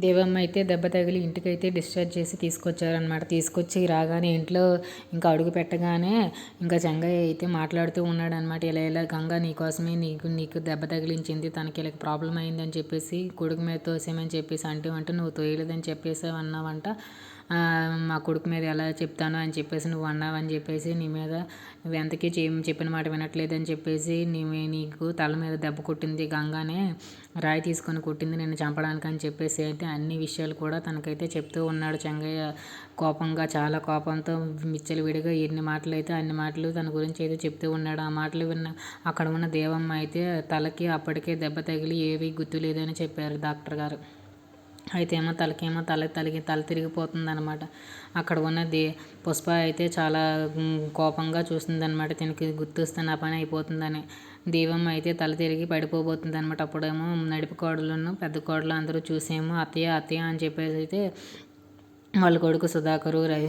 దేవమ్మ అయితే దెబ్బ తగిలి ఇంటికైతే డిశ్చార్జ్ చేసి తీసుకొచ్చారనమాట తీసుకొచ్చి రాగానే ఇంట్లో ఇంకా అడుగు పెట్టగానే ఇంకా చెంగయ్య అయితే మాట్లాడుతూ ఉన్నాడనమాట ఇలా ఇలా గంగ నీకోసమే నీకు నీకు దెబ్బ తగిలించింది తనకి ఇలా ప్రాబ్లం అయిందని చెప్పేసి కొడుకు మీద తోసేమని చెప్పేసి అంటూ అంటే నువ్వు తోయలేదని చెప్పేసావు అన్నావంట మా కొడుకు మీద ఎలా చెప్తాను అని చెప్పేసి నువ్వు అన్నావని చెప్పేసి నీ మీద నువ్వు ఎంతకీ చెప్పిన మాట వినట్లేదని చెప్పేసి నీ నీకు తల మీద దెబ్బ కొట్టింది గంగానే రాయి తీసుకొని కొట్టింది నిన్ను చంపడానికి అని చెప్పేసి అయితే అన్ని విషయాలు కూడా తనకైతే చెప్తూ ఉన్నాడు చెంగయ్య. కోపంగా చాలా కోపంతో విడిగా ఎన్ని మాటలు అయితే అన్ని మాటలు తన గురించి అయితే చెప్తూ ఉన్నాడు. ఆ మాటలు విన్న అక్కడ ఉన్న దేవమ్మ అయితే తలకి అప్పటికే దెబ్బ తగిలి ఏవి గుర్తు లేదని చెప్పారు డాక్టర్ గారు. అయితే ఏమో తలకేమో తల తలకి తల తిరిగిపోతుంది అనమాట అక్కడ ఉన్నది పుష్ప అయితే చాలా కోపంగా చూస్తుంది అనమాట దీనికి గుర్తొస్తే నా పని అయిపోతుందని. దీవమ్మ అయితే తల తిరిగి పడిపోబోతుంది అనమాట అప్పుడేమో నడిపి కోడలను పెద్ద కోడలు అందరూ చూసేమో అత్తయ్య అత్తయ్య అని చెప్పేసి అయితే వాళ్ళ కొడుకు సుధాకరు రై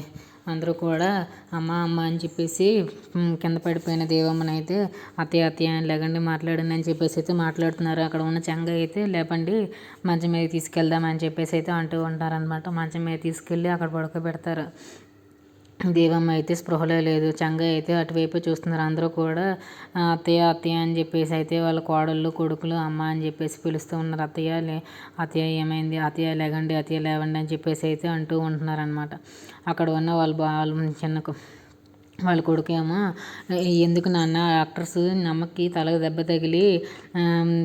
అందరూ కూడా అమ్మ అమ్మ అని చెప్పేసి కింద పడిపోయిన దేవమ్మని అయితే అత్తయ్య అత్తయ్య అని లేకండి మాట్లాడండి అని చెప్పేసి అయితే మాట్లాడుతున్నారు. అక్కడ ఉన్న చెంగ అయితే లేపండి మంచం మీద తీసుకెళ్దామని చెప్పేసి అయితే అంటూ ఉంటారనమాట మంచం మీద తీసుకెళ్ళి అక్కడ పడుకోబెడతారు. దేవమ్మ అయితే స్పృహలో లేదు. చంగ అయితే అటువైపు చూస్తున్నారు. అందరూ కూడా అత్తయ్య అత్తయ్య అని చెప్పేసి అయితే వాళ్ళ కోడళ్ళు కొడుకులు అమ్మ అని చెప్పేసి పిలుస్తూ ఉన్నారు. అత్తయ్య లే అత్తయ్య ఏమైంది? అత్తయ్య లేగండి అత్తయ్య లేవండి అని చెప్పేసి అయితే అంటూ ఉంటున్నారనమాట అక్కడ ఉన్న వాళ్ళు వాళ్ళు చిన్న వాళ్ళ కొడుకేమో ఎందుకు నాన్న డాక్టర్స్ నమ్మకి తలకు దెబ్బ తగిలి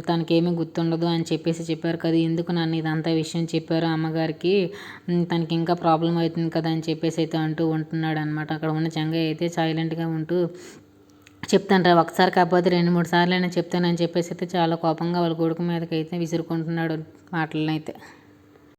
తనకేమీ గుర్తుండదు అని చెప్పేసి చెప్పారు కదా ఎందుకు నాన్న ఇదంతా విషయం చెప్పారు అమ్మగారికి? తనకి ఇంకా ప్రాబ్లం అవుతుంది కదా అని చెప్పేసి అయితే అంటూ ఉంటున్నాడు అనమాట అక్కడ ఉన్న చెంగయ్య అయితే సైలెంట్గా ఉంటూ చెప్తాను రా ఒకసారి కాకపోతే రెండు మూడు సార్లు అయినా చెప్తానని చెప్పేసి అయితే చాలా కోపంగా వాళ్ళ కొడుకు మీదకి అయితే విసురుకుంటున్నాడు మాటలను అయితే